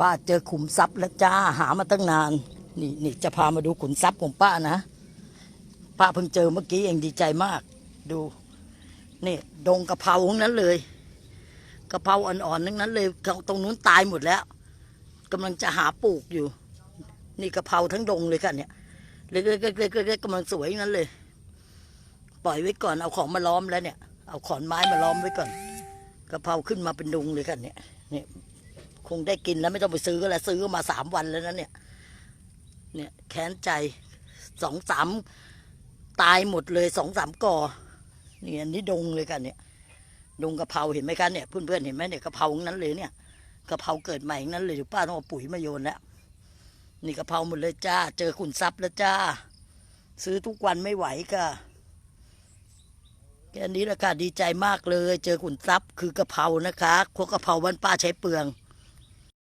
ป้าเจอขุมทรัพย์แล้วจ้าหามาตั้งนาน นี่นี่จะพามาดูขุมทรัพย์ของป้านะ ป้าเพิ่งเจอเมื่อกี้เองดีใจมาก ดู นี่ดงกะเพราทั้งนั้นเลยกะเพราอ่อนๆทั้งนั้นเลยตรงนู้นตายหมดแล้วกำลังจะหาปลูกอยู่ นี่กะเพราทั้งดงเลยค่ะเนี่ยเล็กๆๆๆกำลังสวยนั้นเลย ปล่อยไว้ก่อนเอาของมาล้อมแล้วเนี่ย เอาขอนไม้มาล้อมไว้ก่อนกะเพราขึ้นมาเป็นดงเลยกันเนี่ยเนี่ย คงได้กินแล้วไม่ต้องไปซื้อก็แล้วซื้อมาสามวันแล้วนะเนี่ยเนี่ยแค้นใจสองสามตายหมดเลยสองสามกอเนี่อันนี้ดงเลยกันเนี่ยดงกะเพราเห็นไหมกันเนี่ยเพื่อนๆเห็นไหมเนี่ยกะเพรางนั้นเลยเนี่ยกะเพราเกิดใหม่งนั้นเลยเดี๋ยวป้าต้องเอาปุ๋ยมาโยนแล้วนี่กะเพราหมดเลยจ้า เจอขุนทรัพย์แล้วจ้า ซื้อทุกวันไม่ไหวก็แค่นี้ละค่ะดีใจมากเลย เจอขุนทรัพย์คือกะเพรานะคะพวกกะเพราบ้านป้าใช้เปลือง